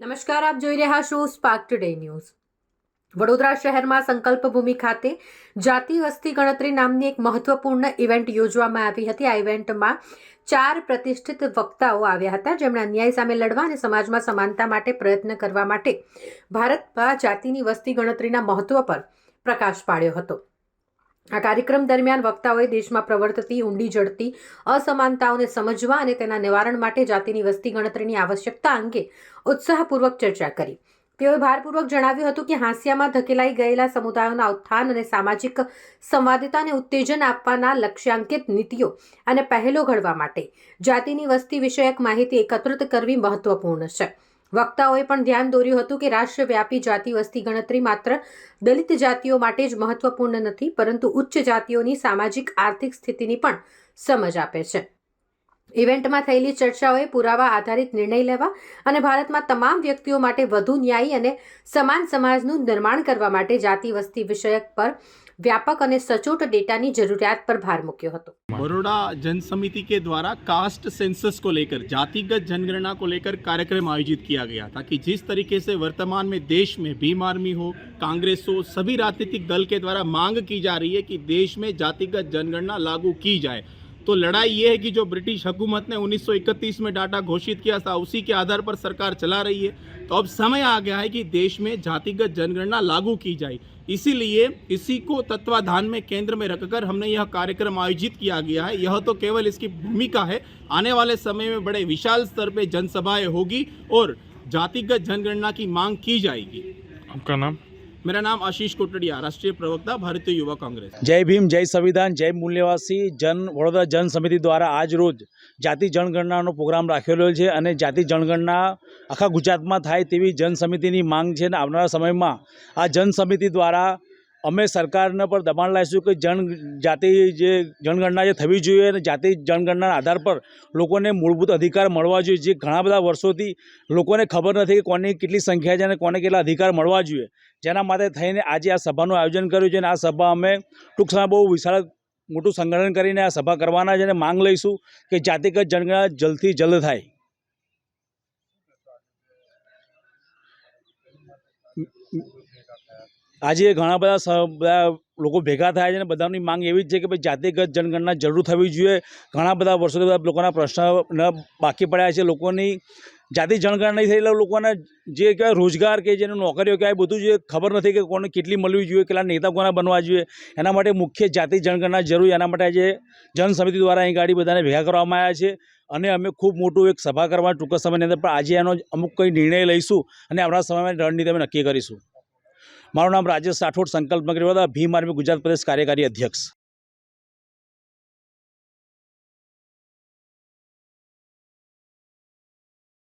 નમસ્કાર, આપ જોઈ રહ્યા છો સ્પાર્ક ટુડે ન્યૂઝ વડોદરા શહેરમાં સંકલ્પ ભૂમિ ખાતે જાતિ વસ્તી ગણતરી નામની એક મહત્વપૂર્ણ ઇવેન્ટ યોજવામાં આવી હતી. આ ઇવેન્ટમાં ચાર પ્રતિષ્ઠિત વક્તાઓ આવ્યા હતા. જેમણે અન્યાય સામે લડવા અને સમાજમાં સમાનતા માટે પ્રયત્ન કરવા માટે ભારતમાં જાતિની વસ્તી ગણતરીના મહત્વ પર પ્રકાશ પાડ્યો હતો. આ કાર્યક્રમ દરમિયાન વક્તાઓએ દેશમાં પ્રવર્તતી, ઊંડી જડતી, અસમાનતાઓને સમજવા અને તેના નિવારણ માટે જાતિની વસ્તી ગણતરીની આવશ્યકતા અંગે ઉત્સાહપૂર્વક ચર્ચા કરી. તેઓએ ભારપૂર્વક જણાવ્યું હતું કે હાંસિયામાં ધકેલાઈ ગયેલા સમુદાયોના ઉત્થાન અને સામાજિક સંવાદિતાને ઉત્તેજન આપવાના લક્ષ્યાંકિત નીતિઓ અને પહેલો ઘડવા માટે જાતિની વસ્તી વિષયક માહિતી એકત્રિત કરવી મહત્વપૂર્ણ છે. વક્તાઓએ પણ ધ્યાન દોર્યું હતું કે રાષ્ટ્રવ્યાપી જાતિ વસ્તી ગણતરી માત્ર દલિત જાતિઓ માટે જ મહત્વપૂર્ણ નથી, પરંતુ ઉચ્ચ જાતિઓની સામાજિક આર્થિક સ્થિતિની પણ સમજ આપે છે. ઇવેન્ટમાં થયેલી ચર્ચાઓએ પુરાવા આધારિત નિર્ણય લેવા અને ભારતમાં તમામ વ્યક્તિઓ માટે વધુ ન્યાયી અને સમાન સમાજનું નિર્માણ કરવા માટે જાતિ વસ્તી વિષયક પર વ્યાપક અને સચોટ ડેટાની જરૂરિયાત પર ભાર મૂક્યો હતો बड़ोड़ा जन समिति के द्वारा कास्ट सेंसस को लेकर जातिगत जनगणना को लेकर कार्यक्रम आयोजित किया गया था कि जिस तरीके से वर्तमान में देश में भीम आर्मी हो कांग्रेस हो सभी राजनीतिक दल के द्वारा मांग की जा रही है कि देश में जातिगत जनगणना लागू की जाए तो लड़ाई ये है कि जो ब्रिटिश हुकूमत ने 1931 में डाटा घोषित किया था, उसी के आधार पर सरकार चला रही है। तो अब समय आ गया है कि देश में जातिगत जनगणना लागू की जाए। इसीलिए इसी को तत्वाधान में केंद्र में रखकर हमने यह कार्यक्रम आयोजित किया गया है। यह तो केवल इसकी भूमिका है। आने वाले समय में बड़े विशाल स्तर पर जनसभाएँ होगी और जातिगत जनगणना की मांग की जाएगी। आपका नाम? मेरा नाम आशीष कोटड़िया राष्ट्रीय प्रवक्ता भारतीय युवा कांग्रेस જય ભીમ જય સંવિધાન જય મૂલ્યવાસી જન વડોદરા જન સમિતિ દ્વારા આજ રોજ જાતિ જનગણનાનો પ્રોગ્રામ રાખેલો છે અને જાતિ જનગણના આખા ગુજરાતમાં થાય તેવી જન સમિતિની માંગ છે અને આવનારા સમયમાં આ જન સમિતિ દ્વારા અમે સરકારને પર દબાણ લાવીશું કે જન જાતિ જે જનગણના જે થવી જોઈએ અને જાતિ જનગણનાના આધાર પર લોકોને મૂળભૂત અધિકાર મળવા જોઈએ. જે ઘણા બધા વર્ષોથી લોકોને ખબર નથી કે કોની કેટલી સંખ્યા છે અને કોને કેટલા અધિકાર મળવા જોઈએ. જેના માટે થઈને આજે આ સભાનું આયોજન કર્યું છે અને આ સભા અમે ટૂંક સમય બહુ વિશાળ મોટું સંગઠન કરીને આ સભા કરવાના છે અને માંગ લઈશું કે જાતિગત જનગણના જલ્દથી જલ્દ થાય. આજે ઘણા બધા બધા લોકો ભેગા થયા છે અને બધાની માંગ એવી જ છે કે ભાઈ જાતિગત જનગણના જરૂર થવી જોઈએ. ઘણા બધા વર્ષોથી બધા લોકોના પ્રશ્ન બાકી પડ્યા છે. લોકોની જાતિ થઈ એટલે લોકોને જે કહેવાય રોજગાર કે જેને નોકરીઓ કહેવાય બધું જે ખબર નથી કે કોને કેટલી મળવી જોઈએ, કેટલા નેતા કોના બનવા જોઈએ. એના માટે મુખ્ય જાતિ જનગણના જરૂર, એના માટે આજે જન સમિતિ દ્વારા અહીં ગાડી બધાને ભેગા કરવામાં આવ્યા છે. અને અમે ખૂબ મોટું એક સભા કરવા ટૂંક સમયની અંદર પણ આજે એનો અમુક કંઈ નિર્ણય લઈશું અને આવનારા સમયમાં રણનીતિ અમે નક્કી કરીશું. મારું નામ રાજેશ રાઠોડ, સંકલ્પ નગરી ભીમ આર્મી ગુજરાત પ્રદેશ કાર્યકારી અધ્યક્ષ.